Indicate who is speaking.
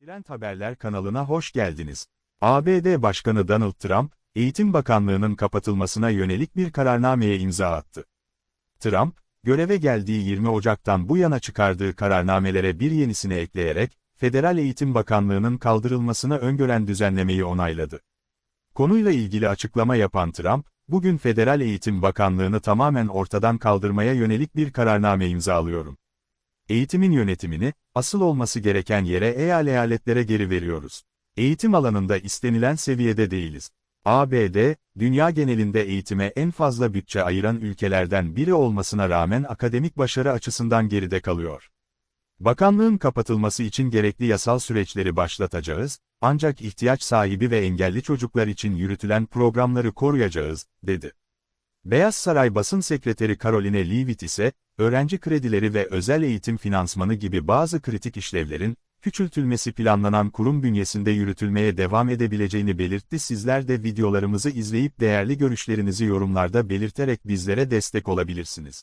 Speaker 1: Trend Haberler kanalına hoş geldiniz. ABD Başkanı Donald Trump, Eğitim Bakanlığı'nın kapatılmasına yönelik bir kararnameye imza attı. Trump, göreve geldiği 20 Ocak'tan bu yana çıkardığı kararnamelere bir yenisini ekleyerek, Federal Eğitim Bakanlığı'nın kaldırılmasına öngören düzenlemeyi onayladı. Konuyla ilgili açıklama yapan Trump, bugün Federal Eğitim Bakanlığı'nı tamamen ortadan kaldırmaya yönelik bir kararname imzalıyorum. Eğitimin yönetimini, asıl olması gereken yere eyaletlere geri veriyoruz. Eğitim alanında istenilen seviyede değiliz. ABD, dünya genelinde eğitime en fazla bütçe ayıran ülkelerden biri olmasına rağmen akademik başarı açısından geride kalıyor. Bakanlığın kapatılması için gerekli yasal süreçleri başlatacağız, ancak ihtiyaç sahibi ve engelli çocuklar için yürütülen programları koruyacağız, dedi. Beyaz Saray Basın Sekreteri Caroline Leavitt ise, öğrenci kredileri ve özel eğitim finansmanı gibi bazı kritik işlevlerin, küçültülmesi planlanan kurum bünyesinde yürütülmeye devam edebileceğini belirtti. Sizler de videolarımızı izleyip değerli görüşlerinizi yorumlarda belirterek bizlere destek olabilirsiniz.